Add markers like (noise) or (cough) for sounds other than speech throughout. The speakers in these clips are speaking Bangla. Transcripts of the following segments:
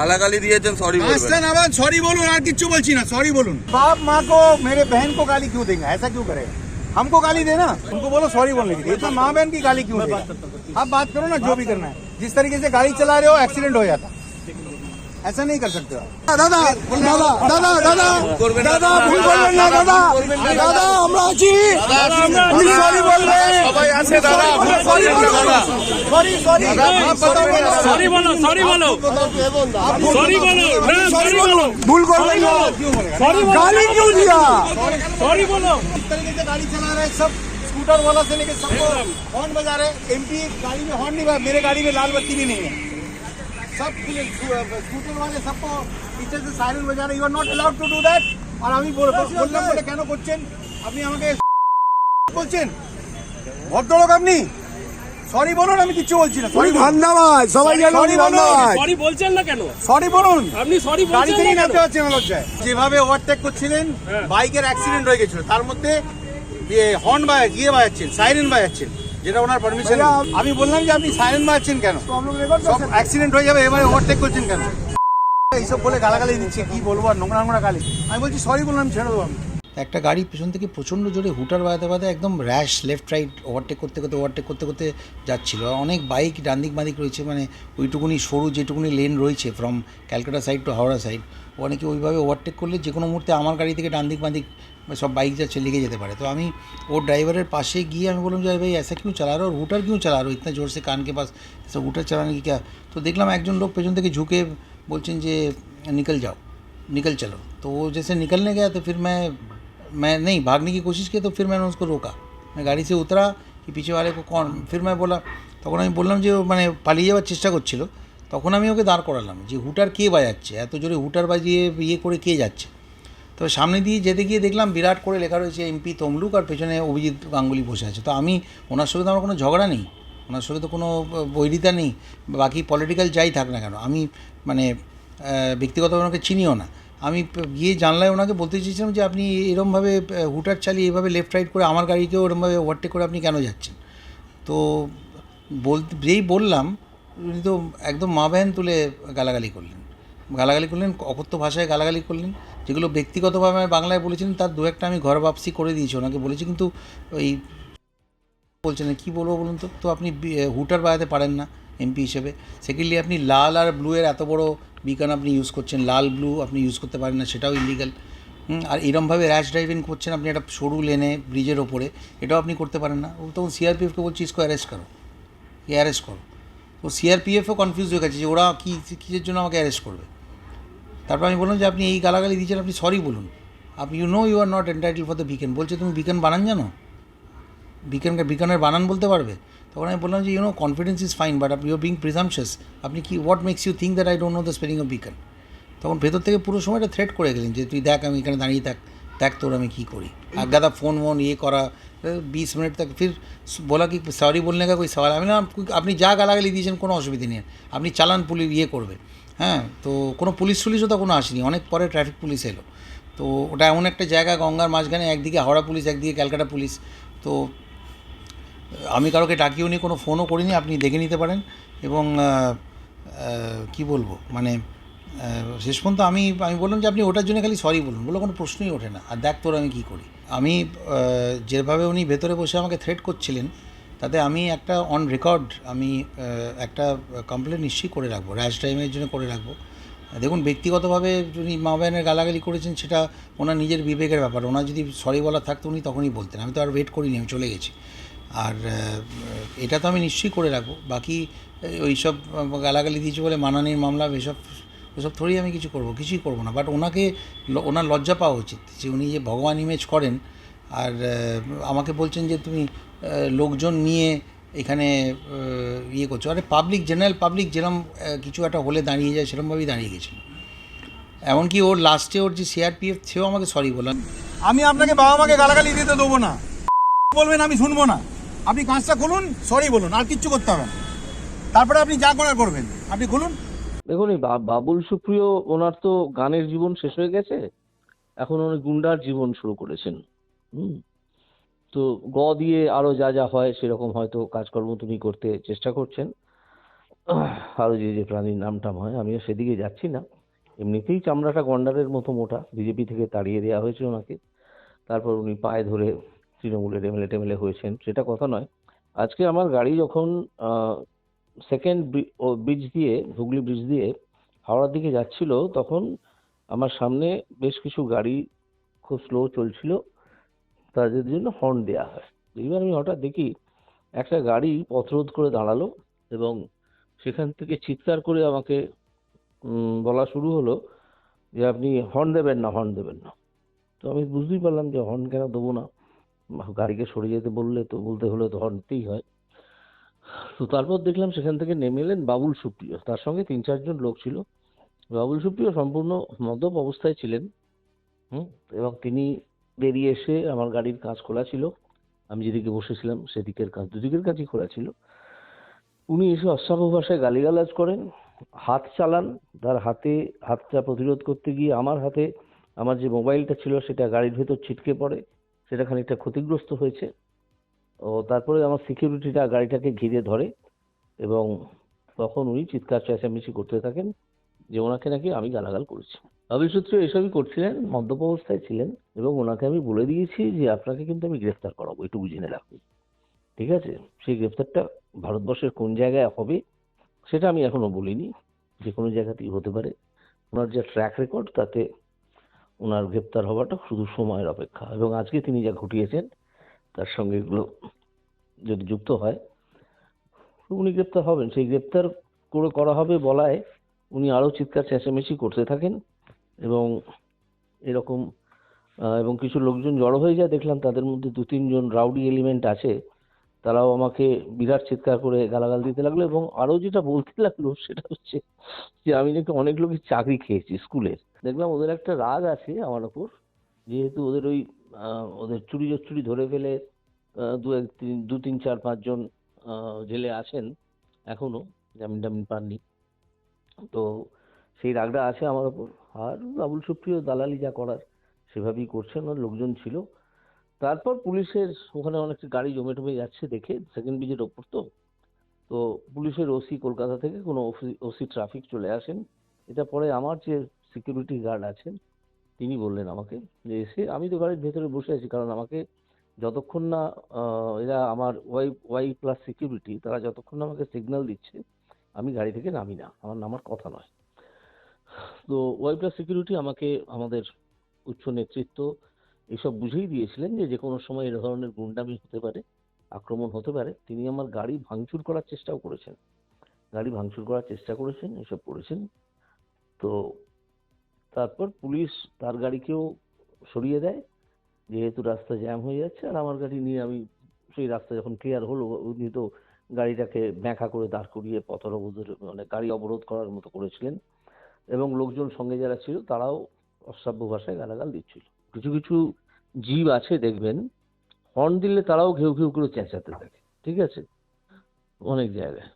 গালাগালি দিয়েছেন সরি বলবেন আসছেন আবার সরি বলুন আর কিচ্ছু বলছি না সরি বলুন बाप माँ को मेरे बहन को गाली क्यों देंगे ऐसा क्यों करेगा हमको गाली देना उनको बोलो सॉरी बोलने के लिए इतना माँ बहन की गाली क्यों देगा आप बात करो ना जो भी करना है जिस तरीके से गाड़ी चला रहे हो एक्सीडेंट हो जाता ऐसा नहीं कर सकते हो आप। দাদা দাদা দাদা দাদা করবেন না। দাদা ভুল করবেন না দাদা দাদা আমরা আছি আপনি সরি বলবেন সবাই আছে দাদা সরি সরি সরি সরি বলো সরি বলো সরি বলো না সরি বলো ভুল করবেন না সরি বলো गाली क्यों दिया সরি বলো इस तरीके से गाड़ी चला रहे हैं सब स्कूटर वाला से लेके सबको हॉर्न बजा रहे हैं एमपी गाड़ी में हॉर्न नहीं बजा मेरे गाड़ी में लाल बत्ती भी नहीं है सब स्कूटर वाले सबको पीछे से साइरन बजा रहे you are not allowed to do that আর আমি বল- বললাম বলে কেন করছেন আপনি আমাকে (laughs) বলছেন ভদ্রলোক আপনি সরি বলুন আমি কিচ্ছু বলছি না সরি ধন্যবাদ সবাই জানো সরি বলুন সরি বলছেন না কেন সরি বলুন আপনি সরি গাড়ি বলছেন থেকেই না নামতে কেন পারছে না লজ্জায় যেভাবে ওভারটেক করছিলেন হ্যাঁ। বাইকের অ্যাক্সিডেন্ট হয়ে গেছিল তার মধ্যে ইয়ে হর্ন বাজা গিয়ে বাজাচ্ছেন সাইরেন বাজাচ্ছেন যেটা ওনার পারমিশন আমি বললাম যে আপনি সাইরেন মারছেন কেন? সব অ্যাক্সিডেন্ট হয়ে যাবে এবারে ওভারটেক করছেন কেন? এইসব বলে গালাগালি দিচ্ছে কি বলব আর নোংরা নোংরা গালি। আমি বলছি সরি বললাম ছেড়ে দেবো আমি। একটা গাড়ি পেছন থেকে প্রচণ্ড জোরে হুটার বাজাতে বাজাতে একদম র্যাশ লেফট রাইট ওভারটেক করতে করতে ওভারটেক করতে করতে যাচ্ছিল। অনেক বাইক ডান দিক বাদিক রয়েছে মানে ওইটুকুনি সরু যেটুকুনি লেন রয়েছে from Calcutta side to Howrah side অনেকে ওইভাবে ওভারটেক করলে যে কোনো মুহূর্তে আমার গাড়ি থেকে ডান দিক বাদিক সব বাইক যাচ্ছে লেগে যেতে পারে তো আমি ওর ড্রাইভারের পাশে গিয়ে আমি বললাম যে "अरे भाई ऐसा क्यों चला रहे हो और हुटर क्यों चला रहे हो इतना जोर से कान के पास ऐसा हुटर चलाने की क्या तो দেখলাম একজন লোক পেছন থেকে ঝুঁকে বলছেন যে निकल जाओ निकल चलो तो वो जैसे निकलने गया तो फिर मैं मैं नहीं भागने की कोशिश की तो फिर मैंने उसको रोका मैं गाड़ी से उतरा कि पीछे वाले को कौन फिर मैं बोला তখন আমি বললাম যে ও মানে পালিয়ে যাওয়ার চেষ্টা করছিল তখন আমি ওকে দাঁড় করালাম যে হুটার কে বাজাচ্ছে এত জোরে হুটার বাজিয়ে ইয়ে করে কে যাচ্ছে তো সামনে দিয়ে যেতে গিয়ে দেখলাম বিরাট করে লেখা রয়েছে এমপি তমলুক আর পেছনে অভিজিৎ গাঙ্গুলি বসে আছে। তো আমি, ওনার সঙ্গে তো আমার কোনো ঝগড়া নেই, ওনার সঙ্গে তো কোনো বৈরিতা নেই, বাকি পলিটিক্যাল যাই থাক না কেন, আমি মানে ব্যক্তিগতভাবে ওনাকে চিনিও না। আমি গিয়ে জানলায় ওনাকে বলতে চেয়েছিলাম যে আপনি এরমভাবে হুটার চালিয়ে এভাবে লেফট রাইট করে আমার গাড়িকেও এরমভাবে ওভারটেক করে আপনি কেন যাচ্ছেন? তো বলতে যেই বললাম, উনি তো একদম মা তুলে গালাগালি করলেন। গালাগালি করলেন, অকথ্য ভাষায় গালাগালি করলেন। যেগুলো ব্যক্তিগতভাবে আমি বাংলায় বলেছিলেন তার দু একটা আমি ঘর বাপসি করে দিয়েছি, ওনাকে বলেছি কিন্তু ওই বলছেন কী বলব বলুন তো? তো আপনি হুটার বাজাতে পারেন না এমপি হিসেবে। সেকেন্ডলি আপনি লাল আর ব্লু এর এত বড় বিকান আপনি ইউজ করছেন, লাল ব্লু আপনি ইউজ করতে পারেন না, সেটাও ইলিগাল আর এরমভাবে র্যাশ ড্রাইভিং করছেন আপনি একটা সরু লেনে ব্রিজের ওপরে, এটাও আপনি করতে পারেন না। ও তখন সিআরপিএফকে বলছি, ইসকো অ্যারেস্ট করো অ্যারেস্ট করো। তো সিআরপিএফও কনফিউজ হয়ে গেছে যে ওরা কী কিসের জন্য আমাকে অ্যারেস্ট করবে? তারপর আমি বললাম যে আপনি এই গালাগালি দিয়েছেন আপনি সরি বলুন। আপনি you know you are not entitle for the বিকেন বলছে তুমি বিকেন বানান জানো? বিকেন বিকেনের বানান বলতে পারবে? তখন আমি বললাম যে you know confidence is fine but আপনি ইউ বিং প্রিজামশাস আপনি কি what makes you think that I dot know the spelling of বিকেন তখন ভেতর থেকে পুরো সময়টা থ্রেট করে গেলেন যে তুই দেখ আমি এখানে দাঁড়িয়ে থাক দেখ তোর আমি কী করি? আর গাদা ফোন মোন ইয়ে করা बीस मिनट तक फिर बोला कि सॉरी बोलने का कोई सवाल আমি না আপনি যা গালাগালি দিয়েছেন কোনো অসুবিধা নেই আপনি চালান পুলিশ ইয়ে করবে হ্যাঁ তো কোনো পুলিশ টুলিশও তখনও আসেনি অনেক পরে ট্রাফিক পুলিশ এলো তো ওটা এমন একটা জায়গা গঙ্গার মাঝখানে একদিকে হাওড়া পুলিশ একদিকে ক্যালকাটা পুলিশ তো আমি কারোকে ডাকিও নি কোনো ফোনও করিনি আপনি দেখে নিতে পারেন এবং আহ, আহ, কি বলবো মানে আহ, শেষ পর্যন্ত আমি আমি বললাম যে আপনি ওটার জন্য খালি সরি বলুন বলে কোনো প্রশ্নই ওঠে না আর দেখ তোর আমি কী করি আমি যেভাবে উনি ভেতরে বসে আমাকে থ্রেট করছিলেন, তাতে আমি একটা অন রেকর্ড আমি একটা কমপ্লেন নিশ্চয়ই করে রাখব র্যাশ ড্রাইভের জন্য করে রাখব। দেখুন, ব্যক্তিগতভাবে উনি মা বায়নের গালাগালি করেছেন, সেটা ওনার নিজের বিবেকের ব্যাপার। ওনার যদি সরি বলা থাকতো, উনি তখনই বলতেন। আমি তো আর ওয়েট করিনি, আমি চলে গেছি। আর এটা তো আমি নিশ্চয়ই করে রাখব। বাকি ওই সব গালাগালি দিয়েছি বলে মানানির মামলা, এসব ওসব থোড়ি আমি কিছু করব, কিছুই করব না। বাট ওনাকে ওনার লজ্জা পাওয়া উচিত যে উনি যে ভগবান ইমেজ করেন, আর আমাকে বলছেন যে তুমি লোকজন নিয়ে এখানে ইয়ে করছ। আরে পাবলিক জেনারেল পাবলিক যেরকম কিছু একটা হলে দাঁড়িয়ে যায় সেরকমভাবেই দাঁড়িয়ে গেছিল। এমনকি ওর লাস্টে ওর যে সিআরপিএফ সেও আমাকে সরি বললাম আমি আপনাকে বাবা মাকে গালাগালি দিতে দেবো না। বলবেন, আমি শুনব না। আপনি কাজটা খুলুন সরি বলুন, আর কিচ্ছু করতে হবে না। তারপরে আপনি যা করার করবেন, আপনি খুলুন। দেখুন, এই বাবুল সুপ্রিয় ওনার তো গানের জীবন শেষ হয়ে গেছে। এখন উনি গুন্ডার জীবন শুরু করেছেন। তো গ দিয়ে আরও যা যা হয়, সেরকম হয়তো কাজকর্ম তিনি করতে চেষ্টা করছেন। আরও যে যে প্রাণীর নাম টাম হয়, আমিও সেদিকে যাচ্ছি না। এমনিতেই চামড়াটা গন্ডারের মতো মোটা। বিজেপি থেকে তাড়িয়ে দেওয়া হয়েছে ওনাকে। তারপর উনি পায়ে ধরে তৃণমূলের এমএলএ টেমএলএ হয়েছেন। সেটা কথা নয়। আজকে আমার গাড়ি যখন সেকেন্ড ব্রিজ দিয়ে, হুগলি ব্রিজ দিয়ে হাওড়ার দিকে যাচ্ছিল, তখন আমার সামনে বেশ কিছু গাড়ি খুব স্লো চলছিল। তাদের জন্য হর্ন দেওয়া হয়। এইবার আমি হঠাৎ দেখি একটা গাড়ি পথরোধ করে দাঁড়াল এবং সেখান থেকে চিৎকার করে আমাকে বলা শুরু হলো যে আপনি হর্ন দেবেন না হর্ন দেবেন না। তো আমি বুঝতেই পারলাম যে হর্ন কেন দেবো না। গাড়িকে সরে যেতে বললে তো বলতে হলে তো হর্ন দিতেই হয়। তো তারপর দেখলাম সেখান থেকে নেমে এলেন বাবুল সুপ্রিয়। তার সঙ্গে তিন চারজন লোক ছিল। বাবুল সুপ্রিয় সম্পূর্ণ মদ্যপ অবস্থায় ছিলেন, হুম, এবং তিনি বেরিয়ে এসে আমার গাড়ির কাজ খোলা ছিল। আমি যেদিকে বসেছিলাম সেদিকের কাজ দুদিকের কাজই খোলা ছিল। উনি এসে অশ্রাব্য ভাষায় গালিগালাজ করেন, হাত চালান, তার হাতে হাতটা প্রতিরোধ করতে গিয়ে আমার হাতে আমার যে মোবাইলটা ছিল সেটা গাড়ির ভেতর ছিটকে পড়ে, সেটা খানিকটা ক্ষতিগ্রস্ত হয়েছে। ও তারপরে আমার সিকিউরিটিটা গাড়িটাকে ঘিরে ধরে এবং তখন উনি চিৎকার চেঁচামেচি করতে থাকেন যে ওনাকে নাকি আমি গালাগাল করেছি। অবিসূত্র এসবই করছিলেন, মদ্যপ অবস্থায় ছিলেন এবং ওনাকে আমি বলে দিয়েছি যে আপনাকে কিন্তু আমি গ্রেফতার করাবো, একটু জেনে রাখুন ঠিক আছে? সেই গ্রেফতারটা ভারতবর্ষের কোন জায়গায় হবে সেটা আমি এখনও বলিনি, যে কোনো জায়গাতেই হতে পারে। ওনার যে ট্র্যাক রেকর্ড তাতে ওনার গ্রেপ্তার হওয়াটা শুধু সময়ের অপেক্ষা এবং আজকে তিনি যা ঘটিয়েছেন তার সঙ্গে এগুলো যদি যুক্ত হয় উনি গ্রেপ্তার হবেন। সেই গ্রেপ্তার করে করা হবে বলায় উনি আরও চিৎকার চেঁচামেচি করতে থাকেন এবং এরকম এবং কিছু লোকজন জড়ো হয়ে যায়। দেখলাম তাদের মধ্যে দু তিনজন রাউডি এলিমেন্ট আছে। তারাও আমাকে বিরাট চিৎকার করে গালাগাল দিতে লাগল এবং আরও যেটা বলতে লাগল সেটা হচ্ছে যে আমি নাকি অনেক লোকের চাকরি খেয়েছি স্কুলের। দেখলাম ওদের একটা রাগ আছে আমার ওপর, যেহেতু ওদের ওই ওদের চুরি চুরি ধরে ফেলে দু এক তিন, দু তিন, চার পাঁচজন জেলে আছেন এখনও, জামিন টামিন পাননি। তো সেই রাগটা আছে আমার ওপর। আর বাবুল সুপ্রিয়, দালালি যা করার সেভাবেই করছেন, ওর লোকজন ছিল। তারপর পুলিশের ওখানে অনেকটা গাড়ি জমে টমে যাচ্ছে দেখে সেকেন্ড ব্রিজের ওপর তো। তো পুলিশের ওসি কলকাতা থেকে কোনো ওসি ট্রাফিক চলে আসেন। এটা পরে আমার যে সিকিউরিটি গার্ড আছেন তিনি বললেন আমাকে যে এসে আমি তো গাড়ির ভেতরে বসে আছি, কারণ আমাকে যতক্ষণ না এরা আমার ওয়াই ওয়াই প্লাস সিকিউরিটি, তারা যতক্ষণ না আমাকে সিগন্যাল দিচ্ছে, আমি গাড়ি থেকে নামি না। আমার নামার কথা নয়। তো ওয়াই প্লাস সিকিউরিটি আমাকে, আমাদের উচ্চ নেতৃত্ব এসব বুঝেই দিয়েছিলেন যে যে কোনো সময় এ ধরনের গুন্ডামি হতে পারে, আক্রমণ হতে পারে, তিনি আমার গাড়ি ভাঙচুর করার চেষ্টাও করেছেন। গাড়ি ভাঙচুর করার চেষ্টা করেছেন, এসব করেছেন। তো তারপর পুলিশ তার গাড়িকেও সরিয়ে দেয়। যেহেতু রাস্তা জ্যাম হয়ে যাচ্ছে, আর আমার গাড়ি নিয়ে আমি সেই রাস্তা যখন ক্লিয়ার হলো, উনি তো গাড়িটাকে ব্যাঁকা করে দাঁড় করিয়ে পথ অবরোধের মানে গাড়ি অবরোধ করার মতো করেছিলেন। এবং লোকজন সঙ্গে যারা ছিল, তারাও অশ্রাব্য ভাষায় গালাগাল দিচ্ছিল। কিছু কিছু জীব আছে দেখবেন হর্ন দিলে তারাও ঘেউ ঘেউ করে চেঁচাতে থাকে, ঠিক আছে? অনেক জায়গায়।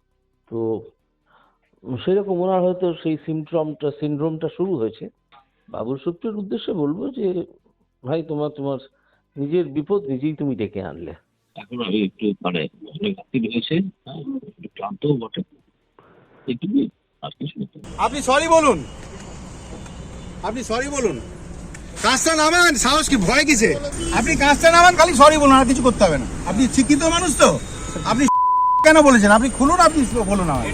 তো, সেরকম ওনার হয়তো সেই সিমট্রমটা সিনড্রোমটা শুরু হয়েছে। বাবুল সুপ্রিয়র উদ্দেশ্যে বলব যে ভাই তোমার তোমার নিজের বিপদ নিজেই তুমি ডেকে আনলে। এখন আমি একটু মানে অনেক হ্যাঁ ক্লান্তও বটে। এইটুকুই আর কিছু আপনি সরি বলুন। আপনি সরি বলুন। কাজটা নামান সাহস কি ভয় কিসে? আপনি কাজটা নামান খালি সরি বলুন আর কিছু করতে হবে না। আপনি শিক্ষিত মানুষ তো। আপনি কেন বলেছেন? আপনি খুলুন আপনি বলুন আমায়।